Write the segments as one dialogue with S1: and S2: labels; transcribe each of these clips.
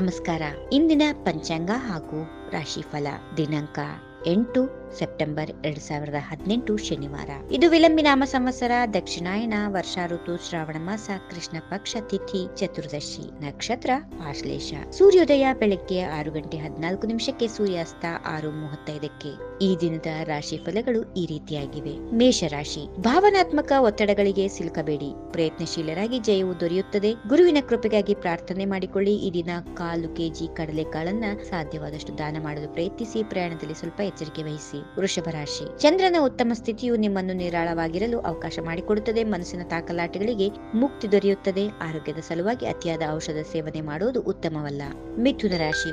S1: ನಮಸ್ಕಾರ. ಇಂದಿನ ಪಂಚಾಂಗ ಹಾಗೂ ರಾಶಿಫಲ ದಿನಾಂಕ ಎಂಟು. ಸೆಪ್ಟೆಂಬರ್ ಎರಡ್ ಸಾವಿರದ ಹದಿನೆಂಟು ಶನಿವಾರ. ಇದು ವಿಲಂಬಿ ನಾಮ ಸಂವತ್ಸರ ದಕ್ಷಿಣಾಯಣ ವರ್ಷ ಋತು ಶ್ರಾವಣ ಮಾಸ, ಕೃಷ್ಣ ಪಕ್ಷ ತಿಥಿ, ಚತುರ್ದಶಿ ನಕ್ಷತ್ರ ಆಶ್ಲೇಷ ಸೂರ್ಯೋದಯ ಬೆಳಗ್ಗೆ ಆರು ಗಂಟೆ ಹದಿನಾಲ್ಕು ನಿಮಿಷಕ್ಕೆ ಸೂರ್ಯಾಸ್ತ ಆರು ಮೂವತ್ತೈದಕ್ಕೆ. ಈ ದಿನದ ರಾಶಿ ಫಲಗಳು ಈ ರೀತಿಯಾಗಿವೆ. ಮೇಷರಾಶಿ, ಭಾವನಾತ್ಮಕ ಒತ್ತಡಗಳಿಗೆ ಸಿಲುಕಬೇಡಿ. ಪ್ರಯತ್ನಶೀಲರಾಗಿ ಜಯವು ದೊರೆಯುತ್ತದೆ. ಗುರುವಿನ ಕೃಪೆಗಾಗಿ ಪ್ರಾರ್ಥನೆ ಮಾಡಿಕೊಳ್ಳಿ. ಈ ದಿನ ಕಾಲು ಕೆಜಿ ಕಡಲೆಕಾಳನ್ನ ಸಾಧ್ಯವಾದಷ್ಟು ದಾನ ಮಾಡಲು ಪ್ರಯತ್ನಿಸಿ. ಪ್ರಯಾಣದಲ್ಲಿ ಸ್ವಲ್ಪ ಎಚ್ಚರಿಕೆ ವಹಿಸಿ. ವೃಷಭ ರಾಶಿ. ಚಂದ್ರನ ಉತ್ತಮ ಸ್ಥಿತಿಯು ನಿಮ್ಮನ್ನು ನಿರಾಳವಾಗಿರಲು ಅವಕಾಶ ಮಾಡಿಕೊಡುತ್ತದೆ. ಮನಸ್ಸಿನ ತಾಕಲಾಟಗಳಿಗೆ ಮುಕ್ತಿ ದೊರೆಯುತ್ತದೆ. ಆರೋಗ್ಯದ ಸಲುವಾಗಿ ಅತಿಯಾದ ಔಷಧ ಸೇವನೆ ಮಾಡುವುದು ಉತ್ತಮವಲ್ಲ. ಮಿಥುನ ರಾಶಿ.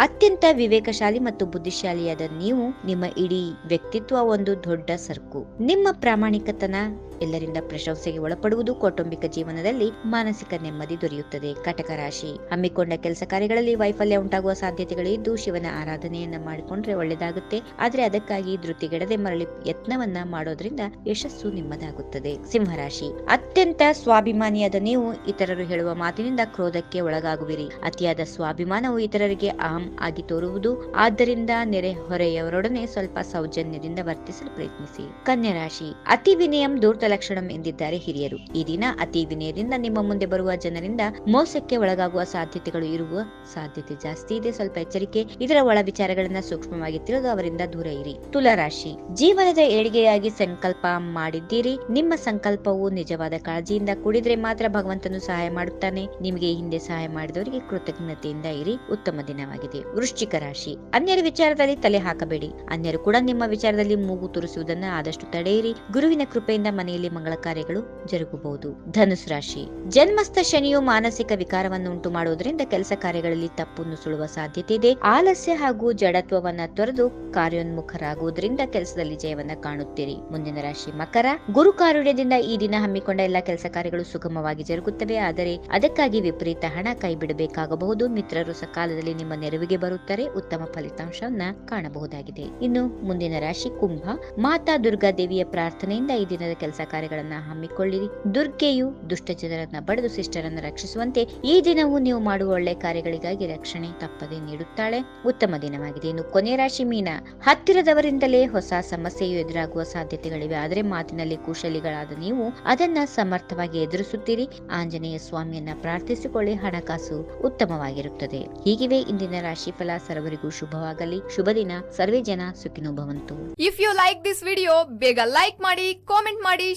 S1: ಅತ್ಯಂತ ವಿವೇಕಶಾಲಿ ಮತ್ತು ಬುದ್ಧಿಶಾಲಿಯಾದ ನೀವು ನಿಮ್ಮ ಇಡೀ ವ್ಯಕ್ತಿತ್ವ ಒಂದು ದೊಡ್ಡ ಸರಕು. ನಿಮ್ಮ ಪ್ರಾಮಾಣಿಕತನ ಎಲ್ಲರಿಂದ ಪ್ರಶಂಸೆಗೆ ಒಳಪಡುವುದು ಕೌಟುಂಬಿಕ ಜೀವನದಲ್ಲಿ ಮಾನಸಿಕ ನೆಮ್ಮದಿ ದೊರೆಯುತ್ತದೆ. ಕಟಕ ರಾಶಿ. ಹಮ್ಮಿಕೊಂಡ ಕೆಲಸ ಕಾರ್ಯಗಳಲ್ಲಿ ವೈಫಲ್ಯ ಉಂಟಾಗುವ ಸಾಧ್ಯತೆಗಳು ಇದ್ದು ಶಿವನ ಆರಾಧನೆಯನ್ನ ಮಾಡಿಕೊಂಡ್ರೆ ಒಳ್ಳೆಯದಾಗುತ್ತೆ ಆದ್ರೆ ಅದಕ್ಕಾಗಿ ಧೃತಿಗೆಡದೆ ಮರಳಿ ಯತ್ನವನ್ನ ಮಾಡೋದ್ರಿಂದ ಯಶಸ್ಸು ನಿಮ್ಮದಾಗುತ್ತದೆ. ಸಿಂಹರಾಶಿ. ಅತ್ಯಂತ ಸ್ವಾಭಿಮಾನಿಯಾದ ನೀವು ಇತರರು ಹೇಳುವ ಮಾತಿನಿಂದ ಕ್ರೋಧಕ್ಕೆ ಒಳಗಾಗುವಿರಿ. ಅತಿಯಾದ ಸ್ವಾಭಿಮಾನವು ಇತರರಿಗೆ ಅಹಂ ಆಗಿ ತೋರುವುದು. ಆದ್ದರಿಂದ ನೆರೆಹೊರೆಯವರೊಡನೆ ಸ್ವಲ್ಪ ಸೌಜನ್ಯದಿಂದ ವರ್ತಿಸಲು ಪ್ರಯತ್ನಿಸಿ. ಕನ್ಯಾ ರಾಶಿ. ಅತಿ ವಿನಯಂ ಧೂರ್ತ ಲಕ್ಷಣಂ ಎಂದಿದ್ದಾರೆ ಹಿರಿಯರು. ಈ ದಿನ ಅತಿ ವಿನಯದಿಂದ ನಿಮ್ಮ ಮುಂದೆ ಬರುವ ಜನರಿಂದ ಮೋಸಕ್ಕೆ ಒಳಗಾಗುವ ಸಾಧ್ಯತೆಗಳು ಇರುವ ಸಾಧ್ಯತೆ ಜಾಸ್ತಿ ಇದೆ. ಸ್ವಲ್ಪ ಎಚ್ಚರಿಕೆ, ಇದರ ಒಳ ವಿಚಾರಗಳನ್ನ ಸೂಕ್ಷ್ಮವಾಗಿ ತಿಳಿದು ಅವರಿಂದ ದೂರ ಇರಿ. ತುಲಾ ರಾಶಿ ಜೀವನದ ಏಳಿಗೆಯಾಗಿ ಸಂಕಲ್ಪ ಮಾಡಿದ್ದೀರಿ. ನಿಮ್ಮ ಸಂಕಲ್ಪವು ನಿಜವಾದ ಕಾಳಜಿಯಿಂದ ಕೂಡಿದ್ರೆ ಮಾತ್ರ ಭಗವಂತನು ಸಹಾಯ ಮಾಡುತ್ತಾನೆ. ನಿಮಗೆ ಹಿಂದೆ ಸಹಾಯ ಮಾಡಿದವರಿಗೆ ಕೃತಜ್ಞತೆಯಿಂದ ಇರಿ. ಉತ್ತಮ ದಿನವಾಗಿದೆ. ವೃಶ್ಚಿಕ ರಾಶಿ, ಅನ್ಯರ ವಿಚಾರದಲ್ಲಿ ತಲೆ ಹಾಕಬೇಡಿ. ಅನ್ಯರು ಕೂಡ ನಿಮ್ಮ ವಿಚಾರದಲ್ಲಿ ಮೂಗು ತುರಿಸುವುದನ್ನ ಆದಷ್ಟು ತಡೆಯಿರಿ. ಗುರುವಿನ ಕೃಪೆಯಿಂದ ಮನೆಯಲ್ಲಿ ಮಂಗಳ ಕಾರ್ಯಗಳು ಜರುಗಬಹುದು. ಧನುಸ್ ರಾಶಿ. ಜನ್ಮಸ್ಥ ಶನಿಯು ಮಾನಸಿಕ ವಿಕಾರವನ್ನು ಉಂಟು ಮಾಡುವುದರಿಂದ ಕೆಲಸ ಕಾರ್ಯಗಳಲ್ಲಿ ತಪ್ಪು ನುಸುಳುವ ಸಾಧ್ಯತೆ ಇದೆ. ಆಲಸ್ಯ ಹಾಗೂ ಜಡತ್ವವನ್ನ ತೊರೆದು ಕಾರ್ಯೋನ್ಮುಖರಾಗುವುದರಿಂದ ಕೆಲಸದಲ್ಲಿ ಜಯವನ್ನ ಕಾಣುತ್ತೀರಿ. ಮುಂದಿನ ರಾಶಿ ಮಕರ. ಗುರು ಕಾರುಣ್ಯದಿಂದ ಈ ದಿನ ಹಮ್ಮಿಕೊಂಡ ಎಲ್ಲಾ ಕೆಲಸ ಕಾರ್ಯಗಳು ಸುಗಮವಾಗಿ ಜರುಗುತ್ತವೆ. ಆದರೆ ಅದಕ್ಕಾಗಿ ವಿಪರೀತ ಹಣ ಕೈ ಬಿಡಬೇಕಾಗಬಹುದು ಮಿತ್ರರು ಸಕಾಲದಲ್ಲಿ ನಿಮ್ಮ ನೆರವಿಗೆ ಬರುತ್ತಾರೆ. ಉತ್ತಮ ಫಲಿತಾಂಶವನ್ನ ಕಾಣಬಹುದಾಗಿದೆ. ಇನ್ನು ಮುಂದಿನ ರಾಶಿ ಕುಂಭ. ಮಾತಾ ದುರ್ಗಾ ದೇವಿಯ ಪ್ರಾರ್ಥನೆಯಿಂದ ಈ ದಿನದ ಕೆಲಸ ಕಾರ್ಯಗಳನ್ನ ಹಮ್ಮಿಕೊಳ್ಳಿರಿ. ದುರ್ಗೆಯು ದುಷ್ಟ ಬಡದು ಶಿಷ್ಟರನ್ನ ರಕ್ಷಿಸುವಂತೆ ಈ ದಿನವೂ ನೀವು ಮಾಡುವ ಒಳ್ಳೆ ಕಾರ್ಯಗಳಿಗಾಗಿ ರಕ್ಷಣೆ ತಪ್ಪದೆ ನೀಡುತ್ತಾಳೆ. ಉತ್ತಮ ದಿನವಾಗಿದೆ. ಇನ್ನು ಕೊನೆ ರಾಶಿ ಮೀನ. ಹತ್ತಿರದವರಿಂದಲೇ ಹೊಸ ಸಮಸ್ಯೆಯು ಎದುರಾಗುವ ಸಾಧ್ಯತೆಗಳಿವೆ. ಆದರೆ ಮಾತಿನಲ್ಲಿ ಕುಶಲಿಗಳಾದ ನೀವು ಅದನ್ನ ಸಮರ್ಥವಾಗಿ ಎದುರಿಸುತ್ತೀರಿ. ಆಂಜನೇಯ ಸ್ವಾಮಿಯನ್ನ ಪ್ರಾರ್ಥಿಸಿಕೊಳ್ಳಿ. ಹಣಕಾಸು ಉತ್ತಮವಾಗಿರುತ್ತದೆ. ಹೀಗಿವೆ ಇಂದಿನ ರಾಶಿಫಲ ಸರ್ವರಿಗೂ ಶುಭವಾಗಲಿ. ಶುಭ ದಿನ. ಸರ್ವೇ ಜನ ಸುಖಿನೋ ಭವಂತು.
S2: If you like this video ಬೇಗ ಲೈಕ್ ಮಾಡಿ ಕಾಮೆಂಟ್ ಮಾಡಿ